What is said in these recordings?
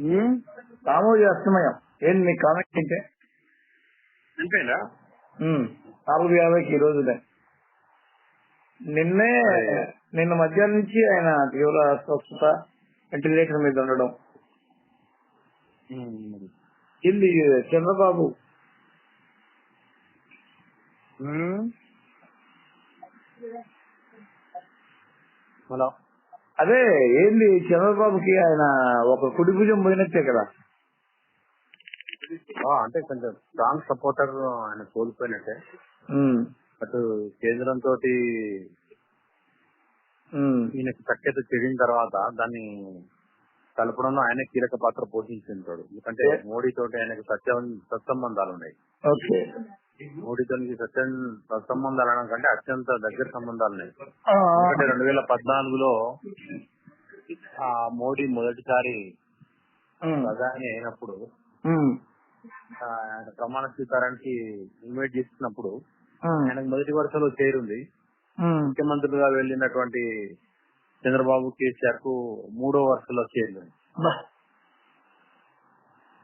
రామోజీ అస్తమయం ఏంటి మీ కామెంట్ ఏంటి? అంతేనా? నాలుగు యాభైకి ఈ రోజునే. నిన్నే నిన్న మధ్యాహ్నం నుంచి ఆయన తీవ్ర అస్వస్థత వెంటిలేటర్ మీద ఉండడం. ఇది? చంద్రబాబు. హలో. అదే ఏంది చంద్రబాబుకి ఆయన ఒక కుడి భుజం పోయినట్టే కదా. అంటే కొంచెం స్ట్రాంగ్ సపోర్టర్ ఆయన కోల్పోయినట్టే. అటు కేంద్రం తోటి ఈయనకి సఖ్యత చెడిన తర్వాత దాన్ని కలపడంలో ఆయన కీలక పాత్ర పోషించుంటాడు. ఎందుకంటే మోడీ తోటి ఆయనకు సత్య సత్సంబంధాలు ఉన్నాయి ఓకే. మోడీతో సత్య సత్సంబంధాలు అనడం కంటే అత్యంత దగ్గర సంబంధాలు ఉన్నాయి. ఎందుకంటే రెండు వేల పద్నాలుగులో ఆ మోడీ మొదటిసారి ఉమ్, ప్రధాని అయినప్పుడు ఆ, ఆయన ప్రమాణ స్వీకారానికి ఇన్వైట్ చేస్తున్నప్పుడు ఉమ్, ఆయనకు మొదటి వరుసలో చేరుంది. ముఖ్యమంత్రులుగా వెళ్ళినటువంటి చంద్రబాబు కేసీఆర్కు మూడో వరుసలో చేరింది.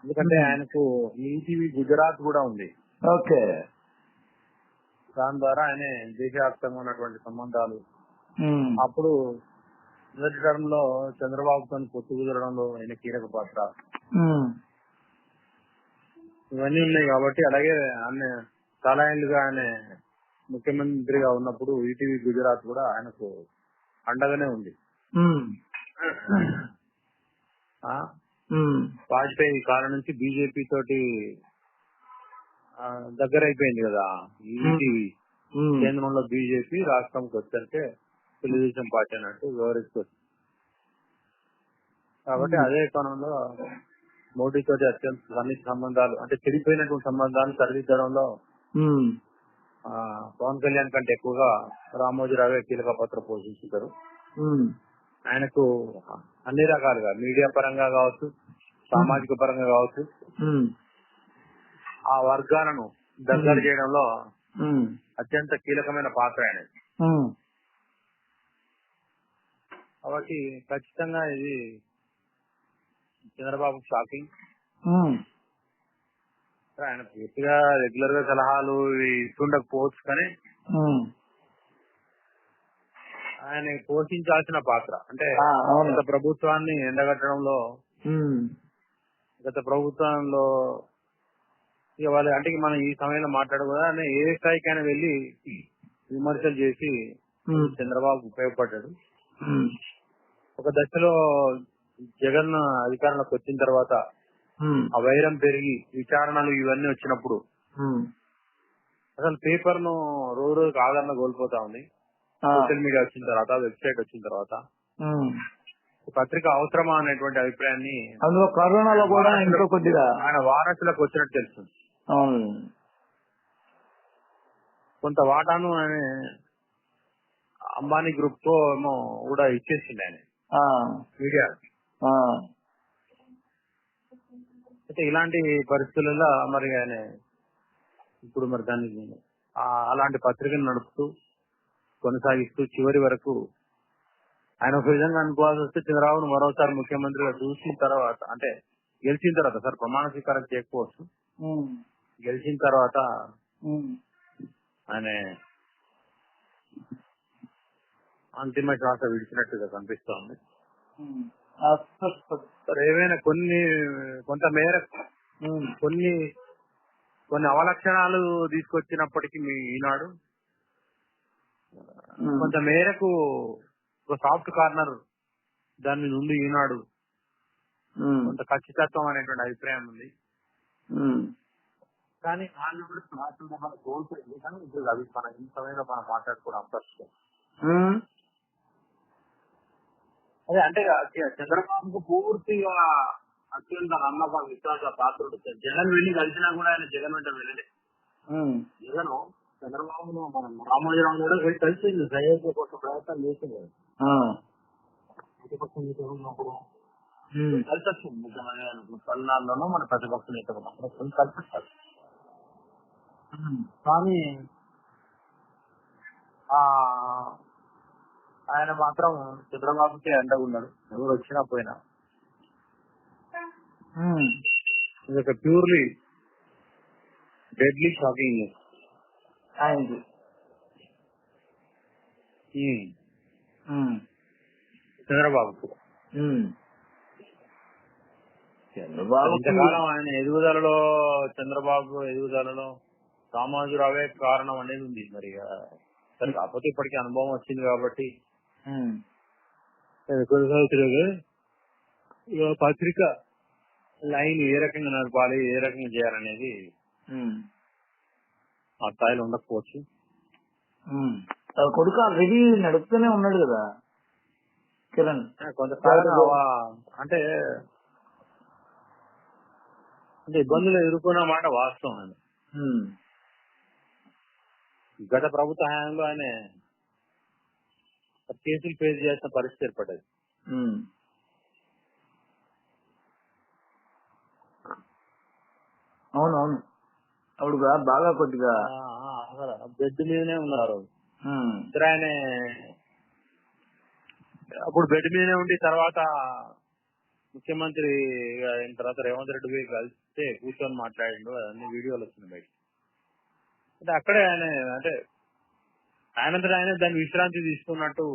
ఎందుకంటే ఆయనకు ఈటీవీ గుజరాత్ కూడా ఉంది. ఓకే. దాని ద్వారా ఆయన దేశవ్యాప్తంగా ఉన్నటువంటి సంబంధాలు. అప్పుడు మొదటి టర్మ్లో చంద్రబాబుతో పొత్తు కుదరడంలో ఆయన కీలక పాత్ర. ఇవన్నీ ఉన్నాయి కాబట్టి అలాగే ఆయన చాలా ఏళ్ళుగా ఆయన ముఖ్యమంత్రిగా ఉన్నప్పుడు ఈటీవీ గుజరాత్ కూడా ఆయనకు అండగానే ఉంది. వాజ్పేయి కాలం నుంచి బీజేపీ తోటి దగ్గర అయిపోయింది కదా. ఈటీవీ కేంద్రంలో బీజేపీ రాష్ట్రంకి వచ్చాకే తెలుగుదేశం పార్టీ అన్నట్టు వివరిస్తూ కాబట్టి అదే కోణంలో మోడీతో అత్యంత సన్నిహిత సంబంధాలు అంటే చెడిపోయినటువంటి సంబంధాలు సరిదిద్దడంలో పవన్ కళ్యాణ్ కంటే ఎక్కువగా రామోజీరావే కీలక పాత్ర పోషించుతారు. ఆయనకు అన్ని రకాలుగా మీడియా పరంగా కావచ్చు సామాజిక పరంగా కావచ్చు ఆ వర్గాలను దగ్గర చేయడంలో అత్యంత కీలకమైన పాత్ర ఆయన కాబట్టి ఖచ్చితంగా ఇది చంద్రబాబు షాకింగ్. ఆయన పూర్తిగా రెగ్యులర్గా సలహాలు ఇస్తుండకపోవచ్చు కానీ. ఆయన పోషించాల్సిన పాత్ర. అంటే. గత ప్రభుత్వాన్ని ఎండగట్టడంలో గత ప్రభుత్వంలో ఇక వాళ్ళు అంటే మనం ఈ సమయంలో మాట్లాడకూడదు అని ఏ స్థాయికైనా వెళ్ళి విమర్శలు చేసి చంద్రబాబు ఉపయోగపడ్డాడు. ఒక దశలో జగన్ అధికారంలోకి వచ్చిన తర్వాత ఆ వైరం పెరిగి విచారణలు ఇవన్నీ వచ్చినప్పుడు. అసలు పేపర్ను రోజు రోజుకి ఆదరణ కోల్పోతా ఉంది. సోషల్ మీడియా వచ్చిన తర్వాత వెబ్సైట్ వచ్చిన తర్వాత. పత్రిక అవసరమా అనేటువంటి అభిప్రాయాన్ని అందులో కరోనాలో కూడా ఇంకో కొద్దిగా ఆయన వారసులకు వచ్చినట్టు తెలుస్తుంది. అవును. కొంత వాటాను ఆయన అంబానీ గ్రూప్తో ఏమో కూడా ఇచ్చేసింది ఆయన. ఆ, మీడియా. ఆ, అయితే ఇలాంటి పరిస్థితులలో మరి ఆయన ఇప్పుడు మరి దాన్ని అలాంటి పత్రికను నడుపుతూ కొనసాగిస్తూ చివరి వరకు ఆయన ఒక విధంగా అనుకోవాల్సి వస్తే చంద్రబాబును మరోసారి ముఖ్యమంత్రిగా చూసిన తర్వాత అంటే గెలిచిన తర్వాత సార్ ప్రమాణ స్వీకారం చేయకపోవచ్చు. గెలిచిన తర్వాత ఆయన అంతిమ శ్వాస విడిచినట్టుగా కనిపిస్తోంది. ఏమైనా కొన్ని కొంత మేరకు ఉమ్, కొన్ని కొన్ని అవలక్షణాలు తీసుకొచ్చినప్పటికీ మీ ఈనాడు. కొంత మేరకు ఒక సాఫ్ట్ కార్నర్ దాని నుండి ఈనాడు కొంత ఖచ్చితత్వం అనేటువంటి అభిప్రాయం ఉంది. కానీ వాళ్ళు కూడా స్మార్ట్గా మన గోల్స్ కానీ ఇప్పుడు అవి మన ఈ సమయంలో మనం మాట్లాడుకోవడం ఉమ్, అదే అంటే చంద్రబాబుకు పూర్తిగా అత్యంత నమ్మకం విశ్వాస పాత్రుడు జగన్ వెళ్ళి కలిసినా కూడా ఆయన జగన్ వెంట వెళ్ళలే. జగన్ చంద్రబాబును మనం రామోజీరావు కూడా వెళ్ళి కలిసింది. సహయోగ కోసం ప్రయత్నం చేసింది ప్రతిపక్ష నేత ఉన్నప్పుడు. కలిసి వచ్చింది ముఖ్యమైన పల్నాడులోనూ మన ప్రతిపక్ష నేత ఉన్నప్పుడు. కలిసి ఆ ఆయన మాత్రం చంద్రబాబుకి అండగా ఉన్నాడు. ఎవరు వచ్చినా పోయినా. ఉమ్. ఇది ఒక ప్యూర్లీ డెడ్లీ షాకింగ్ ఆయనకి. చంద్రబాబుకు. చంద్రబాబు ఆయన ఎదుగుదలలో చంద్రబాబు ఎదుగుదలలో రామాజురావే కారణం అనేది ఉంది మరి సరే కాకపోతే ఇప్పటికీ అనుభవం వచ్చింది కాబట్టి. పత్రిక లైన్ ఏ రకంగా నడపాలి ఏ రకంగా చేయాలనేది ఆ స్థాయిలో ఉండకపోవచ్చు. కొడుకు ఆల్రెడీ నడుపుతూనే ఉన్నాడు కదా కిరణ్. కొంతకాలం అంటే అంటే ఇబ్బందులు ఎదుర్కొన్న మాట వాస్తవం ఉమ్. గత ప్రభుత్వ హయాంలో ఆయన కేసులు ఫేస్ చేసిన పరిస్థితి ఏర్పడ్డది. అవునవును. అప్పుడు బాగా కొద్దిగా బెడ్ మీదనే ఉన్నారు. ఇద్దరు ఆయన అప్పుడు బెడ్ మీదనే ఉండి తర్వాత ముఖ్యమంత్రి అయిన తర్వాత రేవంత్ రెడ్డి పోయి కలిస్తే కూర్చొని మాట్లాడిండు. అన్ని వీడియోలు వచ్చినాయి బయట అంటే అక్కడే ఆయన అంటే ఆయనంతటా ఆయన దాన్ని విశ్రాంతి తీసుకున్నట్టు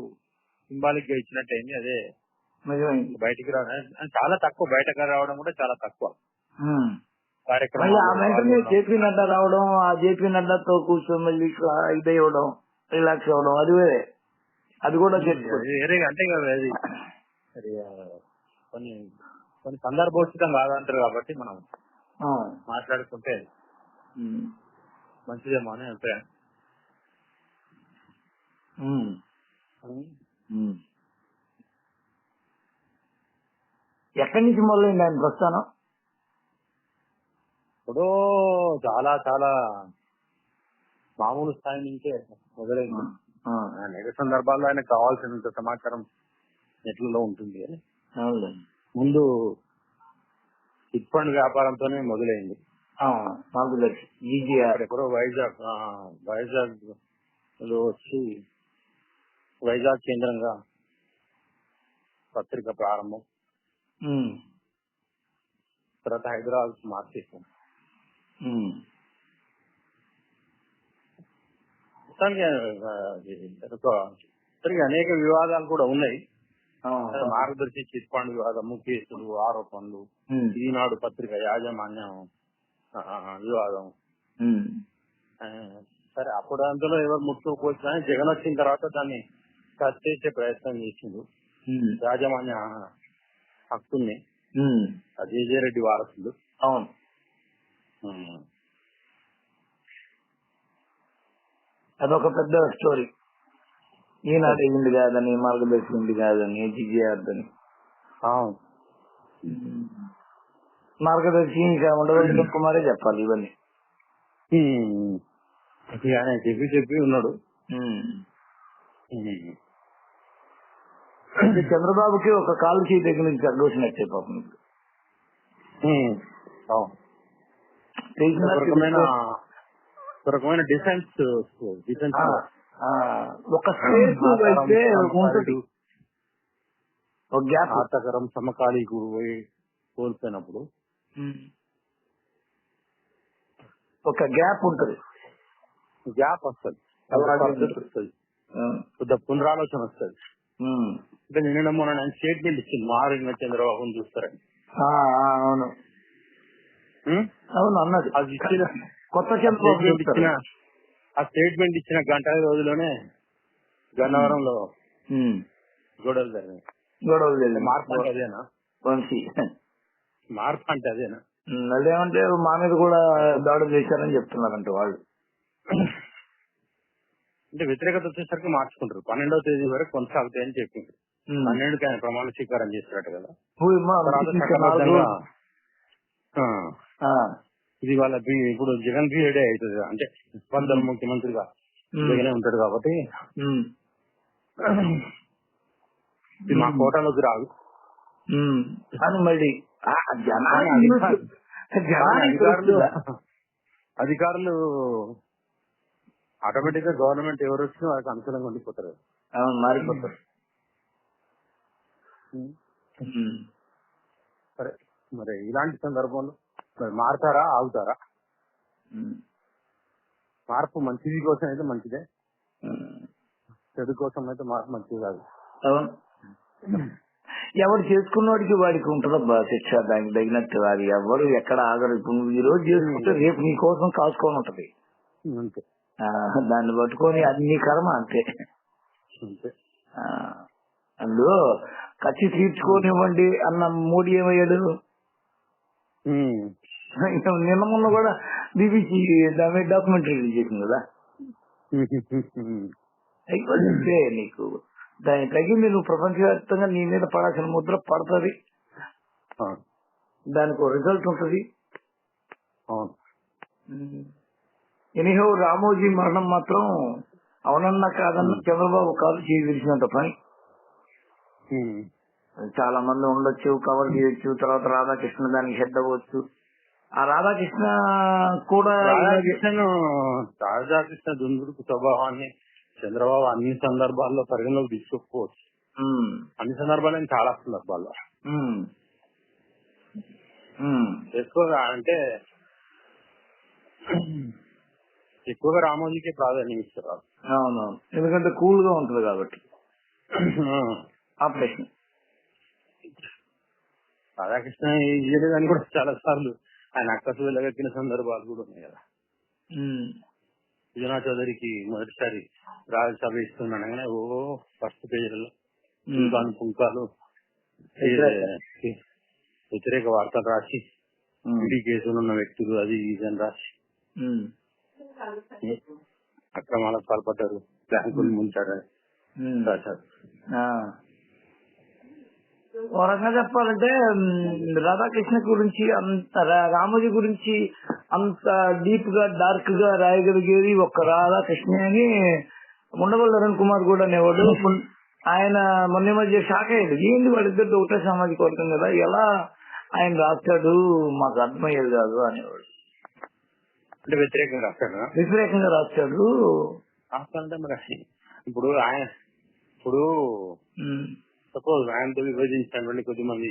సింబాలిక్గా ఇచ్చినట్టు అయింది. అదే బయటికి రా చాలా తక్కువ. బయటకు రావడం కూడా చాలా తక్కువ. వెంటనే జేపీ నడ్డా రావడం ఆ జేపీ నడ్డాతో కూర్చొని మళ్ళీ ఇది అవ్వడం రిలాక్స్ అవ్వడం అది వేరే. అది కూడా వేరే. అంటే అది కొన్ని కొన్ని సందర్భోచితం కాదంటారు కాబట్టి మనం. మాట్లాడుకుంటే. ఉమ్. మంచిదేమో అని అభిప్రాయం ఉమ్. ఉమ్. ఎక్కడి నుంచి మొదలైంది ఆయన ప్రస్థానం ఇప్పుడు చాలా చాలా మామూలు స్థాయి నుంచే మొదలైంది ఆ. అనేక సందర్భాల్లో ఆయనకు కావాల్సినంత సమాచారం నెట్లలో ఉంటుంది అని అవునులే. ముందు చిట్ ఫండ్ వ్యాపారంతోనే మొదలైంది నాకు తెలుసు ఎక్కడో వైజాగ్ వైజాగ్లో వచ్చి వైజాగ్ కేంద్రంగా పత్రిక ప్రారంభం. తర్వాత హైదరాబాద్ మార్చేసాం. మొత్తానికి అనేక వివాదాలు కూడా ఉన్నాయి. మార్గదర్శి చిట్ ఫండ్ వివాదము కేసులు ఆరోపణలు. ఈనాడు పత్రిక యాజమాన్యం వివాదం సరే అప్పుడు అందులో ఎవరు ముట్టుకోవచ్చు జగన్ వచ్చిన తర్వాత దాన్ని టచ్ చేసే ప్రయత్నం చేసిండు. హక్కుల్ని. ఉమ్. అజయ్ రెడ్డి వారసులు. అవును. అదొక పెద్ద స్టోరీ. ఈనాడు ఇండి కాదని మార్గదర్శి కాదని జీజీఆర్ అని అవును. మార్గదర్శి ఇంకా ఉండదు వినోద్ కుమారే చెప్పాలి ఇవన్నీ. ఆయన చెప్పి చెప్పి ఉన్నాడు. చంద్రబాబుకి ఒక కాలు చేయి దగ్గర నుంచి అడ్డొచ్చినట్టే పాపం రకమైన డిఫెన్స్ ఒక స్పేస్ అయితే ఉంటుంది. ఒక గ్యాప్. సమకాలీకుడు పోయి కోల్పోయినప్పుడు ఒక గ్యాప్ ఉంటుంది. గ్యాప్ వస్తుంది. వస్తుంది. పునరాలోచన వస్తుంది. ఉమ్. అంటే నిన్న మొన్న నేను స్టేట్మెంట్ ఇచ్చింది. మారిన చంద్రబాబుని చూస్తారని. అవును. ఉం? అవును అన్నది. అది ఇచ్చిన కొత్త ఆ చంద్రబాబు స్టేట్మెంట్ చెప్తారు ఇచ్చిన ఆ స్టేట్మెంట్ ఇచ్చిన గంట రోజులోనే గన్నవరంలో. గొడవలు గొడవలు మార్పు అదేనా వంశీ. మార్పు అంటే అదేనా అదేమంటే మా మీద కూడా దాడులు చేశారని చెప్తున్నారంట వాళ్ళు అంటే వ్యతిరేకత వచ్చేసరికి మార్చుకుంటారు పన్నెండవ తేదీ వరకు కొనసాగుతాయని చెప్పింది ఉమ్. పన్నెండుకి ఆయన ప్రమాణ స్వీకారం చేసినట్టు కదా. ఇది వాళ్ళ బి- ఇప్పుడు జగన్ పీరియడే అవుతుంది అంటే ఇబ్బందులు ముఖ్యమంత్రిగా. జగనే ఉంటాడు కాబట్టి. ఇది మా కోటాలోకి రాదు. అని మళ్ళీ కానీ అధికారులు- ఆటోమేటిక్గా గవర్నమెంట్ ఎవరు వచ్చినా వాళ్ళకి అనుకూలంగా ఉండిపోతారు. మారిపోతారు. సరే మరి ఇలాంటి సందర్భంలో మరి మారతారా ఆగుతారా. మార్పు మంచిది కోసం అయితే మంచిదే. చెడు కోసం అయితే మార్పు మంచిది కాదు. ఎవరు చేసుకున్నవాడికి వాడికి ఉంటుందబ్బా శిక్ష దానికి తగినట్టు అది ఎవరు ఎక్కడ ఆగరు ఇప్పుడు నువ్వు ఈ రోజు చేసుకుంటే రేపు నీ కోసం కాసుకొని ఉంటది. దాన్ని పట్టుకొని అది నీ కర్మ అంతే. అందులో కచ్చి తీర్చుకోనివ్వండి అన్న మోడీ ఏమయ్యాడు? నిన్న మొన్న కూడా బీబీసీ దాని మీద డాక్యుమెంటరీ చేసింది కదా. అయిపోతే నీకు దాని తగింది నువ్వు ప్రపంచవ్యాప్తంగా నీ మీద పడాల్సిన ముద్ర పడుతుంది. దానికి రిజల్ట్ ఉంటది. ఎనీహో రామోజీ మరణం మాత్రం అవునన్నా కాదన్నా చంద్రబాబు కాదు విరిచినంత పని. చాలా మంది ఉండొచ్చు కవర్ చేయొచ్చు తర్వాత రాధాకృష్ణ దానికి హెడ్ అవ్వచ్చు. ఆ రాధాకృష్ణ కూడా రాధాకృష్ణను రాధాకృష్ణ దుందుడుకు స్వభావాన్ని చంద్రబాబు అన్ని సందర్భాల్లో పరిగణలోకి తీసుకోకపోవచ్చు అన్ని సందర్భాల్లో చాలా సందర్భాల్లో. ఎక్కువగా అంటే ఎక్కువగా రామోజీకే ప్రాధాన్యం ఇస్తారు. అవును ఎందుకంటే కూల్గా ఉంటది కాబట్టి. రాధాకృష్ణ ఇయ్యలేదని కూడా చాలా సార్లు ఆయన అక్కసు వెళ్ళగక్కిన సందర్భాలు కూడా ఉన్నాయి కదా. విజయనాథ్ చౌదరికి మొదటిసారి రాజ్యసభ ఇస్తున్నాను. అనగానే ఓ ఫస్ట్ పేజీలలో పుంకాలు పుంకాలు వ్యతిరేక. వార్తలు రాసి ఈడీ కేసులు ఉన్న వ్యక్తులు అది ఇది అని రాసి. అక్రమాలకు పాల్పడ్డారు. బ్యాంకులు ముంచారని ఉమ్. రాశారు. ఓ రకంగా చెప్పాలంటే రాధాకృష్ణ గురించి అంత రామోజీ గురించి అంత డీప్గా డార్క్గా రాయగలిగేది ఒక్క రాధాకృష్ణ అని ఉండవల్లి అరుణ్ కుమార్ కూడా అనేవాడు. ఆయన మొన్న మధ్య షాక్ అయ్యాడు. ఏంది వాళ్ళిద్దరు ఒకటే సామాజిక వర్గం కదా? ఎలా ఆయన రాస్తాడు? మాకు అర్థమయ్యేది కాదు అనేవాడు. అంటే వ్యతిరేకంగా రాశారు వ్యతిరేకంగా రాస్తాడు. ఇప్పుడు ఆయన ఇప్పుడు సపోజ్ ఆయనతో విభజించినటువంటి కొద్దిమంది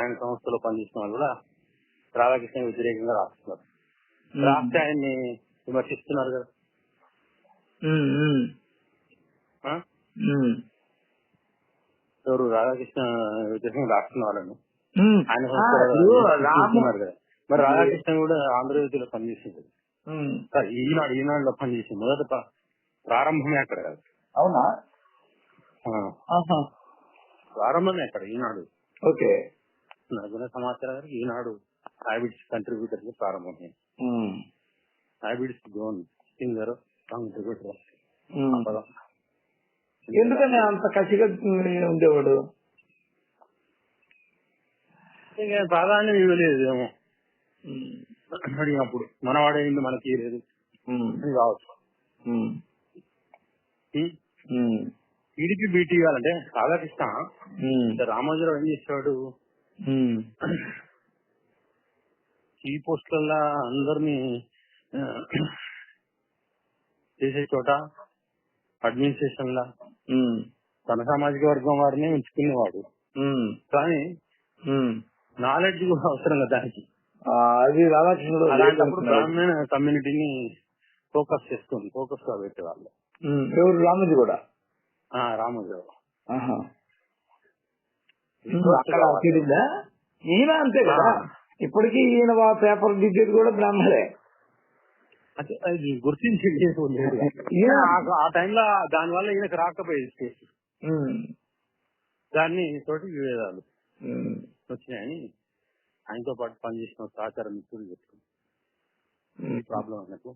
ఆయన సంస్థలో పనిచేసిన వాళ్ళు కూడా రాధాకృష్ణ వ్యతిరేకంగా రాస్తున్నారు. రాస్తే ఆయన్ని విమర్శిస్తున్నారు కదా. ఎవరు రాధాకృష్ణ వ్యతిరేకంగా రాస్తున్న వాళ్ళను? ఆయన మరి రాధాకృష్ణ కూడా ఆంధ్రజ్యోతిలో పనిచేసింది. ఈనాడు ఈనాడులో పనిచేసింది. మొదట ప్రారంభమే అక్కడ కదా. అవునా. ప్రారంభమే అక్కడ ఈనాడు. ఓకే. నగున సమాచారం ఈనాడు హ్యాబిట్స్ కంట్రిబ్యూటర్గా ప్రారంభమైంది habits gone singer contributor hmm. ఎందుకని అంత కసిగా ఉండేవాడు ఇంకా ప్రాధాన్యం ఇవ్వలేదు ఏమో మ్, అడిగినప్పుడు మనవాడైంది మనకి లేదు కావచ్చు టీడీపీ బీటీ ఇవ్వాలంటే రాధాకృష్ణ రామోజీరావు ఏం చేస్తాడు ఈ పోస్టులల్లా అందరినీ చేసే చోట అడ్మినిస్ట్రేషన్ లా తన సామాజిక వర్గం వారిని ఉంచుకునేవాడు. కానీ. నాలెడ్జ్ కూడా అవసరం కదా దానికి అది రాధాకృష్ణుడు అలాంటప్పుడు బ్రాహ్మణ కమ్యూనిటీని ఫోకస్ చేసుకుంది ఫోకస్గా పెట్టేవాళ్ళు. ఎవరు? రామోజీ కూడా. మ్, అక్కడ అంతే కదా? ఇప్పటికీ ఈయన పేపర్ దిద్దేది కూడా అది గుర్తించి ఆ- టైంలో దాని వల్ల ఈయనకు రాకపోయేది దాన్ని తోటి విభేదాలు మ్, వచ్చినాయని ఆయనతో పాటు పనిచేసిన సహచార మిత్రులు చెప్తున్నారు. ప్రాబ్లం అన్నట్టు.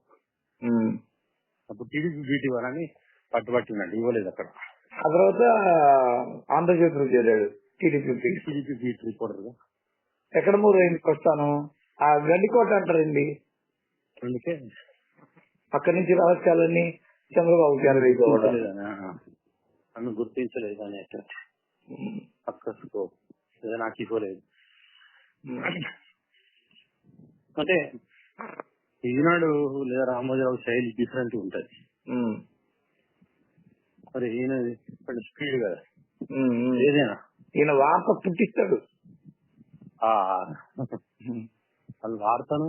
అప్పుడు టీడీపీ బీటీ వాళ్ళని పట్టుబట్టినాడు ఇవ్వలేదు అక్కడ. ఆ తర్వాత ఆంధ్రజ్యోతిలో చేరాడు టీడీపీ టీడీపీ బీట్ రిపోర్టర్గా ఎక్కడ మూడు ఎందుకు వస్తాను ఆ గడ్డికోట అంటారండి. అందుకే. అక్కడి నుంచి రహస్యాలన్నీ చంద్రబాబు నన్ను గుర్తించలేదు అని నాకు ఇవ్వలేదు. అంటే ఈనాడు లేదా రామోజీరావు శైలి డిఫరెంట్ ఉంటది. మరి ఈయన స్పీడ్ కదా. ఏదైనా. ఈయన వార్త పుట్టిస్తాడు. వాళ్ళు వాడతాను.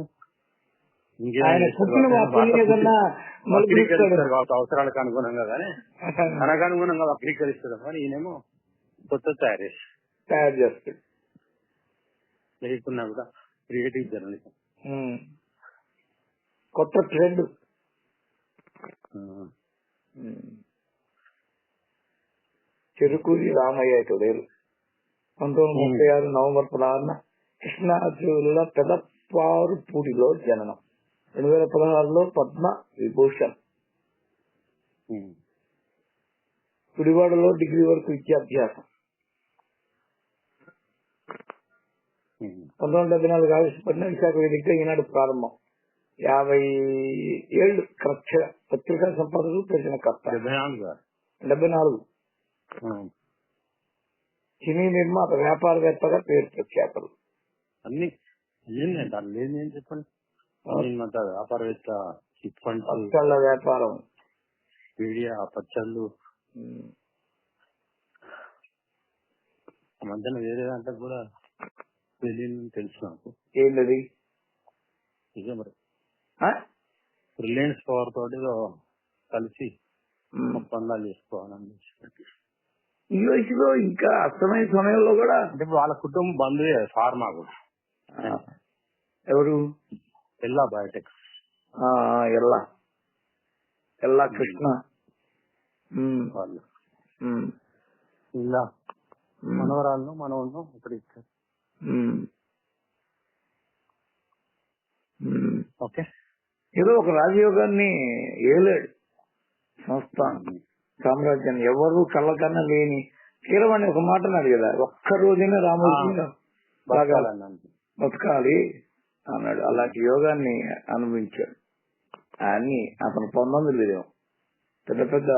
వక్రీకరిస్తారు అవసరాలకు అనుగుణంగా కానీ అనుగుణంగా వక్రీకరిస్తారు కానీ ఈయనేమో కొత్త తయారు చేసి తయారు చేస్తాడు. లేకున్నా కూడా క్రియేటివ్ జర్నలిజం. కొత్త ట్రెండ్. చెరుకూరి రామయ్య టుడేలు పంతొమ్మిది ముప్పై ఆరు నవంబర్ పదహారున కృష్ణా జిల్లా పెదపారుపూడిలో జననం. రెండు వేల పదహారులో పద్మ విభూషణ్. గుడివాడలో డిగ్రీ వరకు విద్యాభ్యాసం. పంతొమ్మిది వందల డెబ్బై నాలుగు పదిన విశాఖ వేదికగా ఈనాడు ప్రారంభం. యాభై ఏళ్ళు పత్రికా సంపాదకులు ప్రచురణకర్త డెబ్బై నాలుగు? సినీ నిర్మాత వ్యాపారవేత్తగా పేరు ప్రఖ్యాతలు. అన్ని ఏంటి దాని ఏం చెప్పండి? నిర్మాత వ్యాపారవేత్త చిట్ పచ్చళ్ళ వ్యాపారం. మీడియా పచ్చళ్ళు. మధ్యన వేరే దాంట్లో కూడా తెలియని తెలుసు నాకు. ఏంటది? నిజం మరి? రిలయన్స్ పవర్ తోటి కలిసి. ఒప్పందాలు చేసుకోవాలని ఈ వయసులో ఇంకా అస్తమైన సమయంలో కూడా అంటే వాళ్ళ కుటుంబం బంధువే ఫార్మా కూడా. ఎవరు? ఎల్లా బయోటెక్స్. ఆ, ఎల్లా. ఎల్లా కృష్ణ. వాళ్ళు. ఇలా. మనవరాలను మనవను ఇక్కడ ఇచ్చారు. ఓకే. ఏదో ఒక రాజయోగాన్ని ఏలాడు. సంస్థానం సామ్రాజ్యాన్ని ఎవరు కళ్ళకన్నా లేని కీలవాణి ఒక మాట అన్నాడు కదా ఒక్క రోజైనా రామోజీ. బతకాలి అన్నాడు అలాంటి యోగాన్ని అనుభవించాడు అని అతను పొందంది లేదు పెద్ద పెద్ద